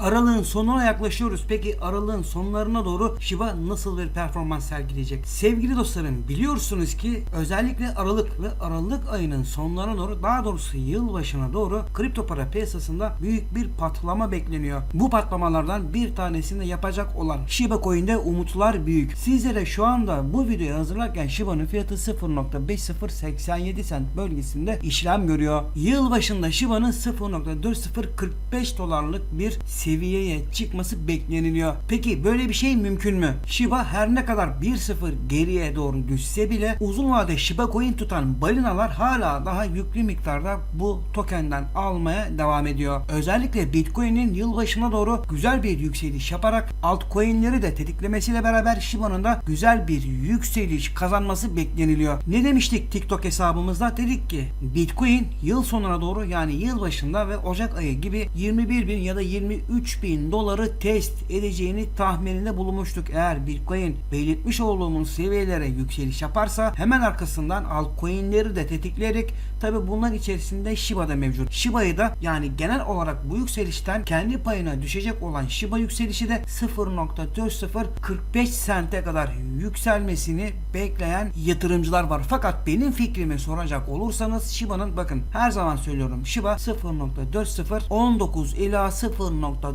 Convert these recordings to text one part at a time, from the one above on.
Aralığın sonuna yaklaşıyoruz. Peki aralığın sonlarına doğru Shiba nasıl bir performans sergileyecek? Sevgili dostlarım biliyorsunuz ki özellikle Aralık ve Aralık ayının sonlarına doğru daha doğrusu yıl başına doğru kripto para piyasasında büyük bir patlama bekleniyor. Bu patlamalardan bir tanesini yapacak olan Shiba Coin'de umutlar büyük. Sizlere şu anda bu videoyu hazırlarken Shiba'nın fiyatı 0.5087 cent bölgesinde işlem görüyor. Yıl başında Shiba'nın 0.4045 dolarlık bir seviyeye çıkması bekleniliyor. Peki böyle bir şey mümkün mü? Shiba her ne kadar 1.0 geriye doğru düşse bile uzun vade Shiba Coin tutan balinalar hala daha yüklü miktarda bu tokenden almaya devam ediyor. Özellikle Bitcoin'in yılbaşına doğru güzel bir yükseliş yaparak altcoin'leri de tetiklemesiyle beraber Shiba'nın da güzel bir yükseliş kazanması bekleniliyor. Ne demiştik TikTok hesabımızda? Dedik ki Bitcoin yıl sonuna doğru yani yıl başında ve Ocak ayı gibi 21 bin ya da 23 3000 doları test edeceğini tahmininde bulunmuştuk. Eğer Bitcoin belirtmiş olduğumuz seviyelere yükseliş yaparsa hemen arkasından altcoin'leri de tetikleyerek tabi bunların içerisinde Shiba da mevcut. Shiba'yı da yani genel olarak bu yükselişten kendi payına düşecek olan Shiba yükselişi de 0.4045 sente kadar yükselmesini bekleyen yatırımcılar var. Fakat benim fikrimi soracak olursanız Shiba'nın bakın her zaman söylüyorum Shiba 0.4019 ila 0.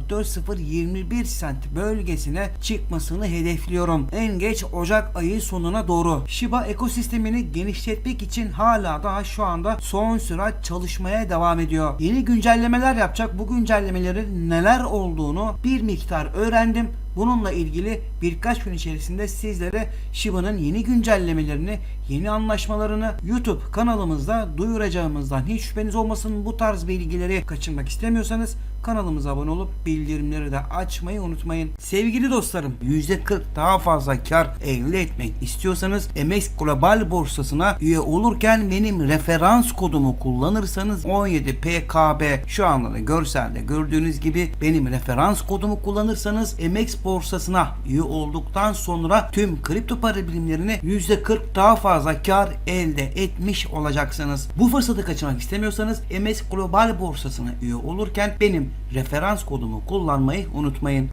0.421 sent bölgesine çıkmasını hedefliyorum. En geç Ocak ayı sonuna doğru. Shiba ekosistemini genişletmek için hala daha şu anda son sürat çalışmaya devam ediyor. Yeni güncellemeler yapacak. Bu güncellemelerin neler olduğunu bir miktar öğrendim. Bununla ilgili birkaç gün içerisinde sizlere Shiba'nın yeni güncellemelerini, yeni anlaşmalarını YouTube kanalımızda duyuracağımızdan hiç şüpheniz olmasın. Bu tarz bilgileri kaçırmak istemiyorsanız kanalımıza abone olup bildirimleri de açmayı unutmayın. Sevgili dostlarım %40 daha fazla kar elde etmek istiyorsanız MX Global borsasına üye olurken benim referans kodumu kullanırsanız 17PKB şu anda da görselde gördüğünüz gibi benim referans kodumu kullanırsanız MX borsasına üye olduktan sonra tüm kripto para birimlerini %40 daha fazla kar elde etmiş olacaksınız. Bu fırsatı kaçırmak istemiyorsanız MS Global borsasına üye olurken benim referans kodumu kullanmayı unutmayın.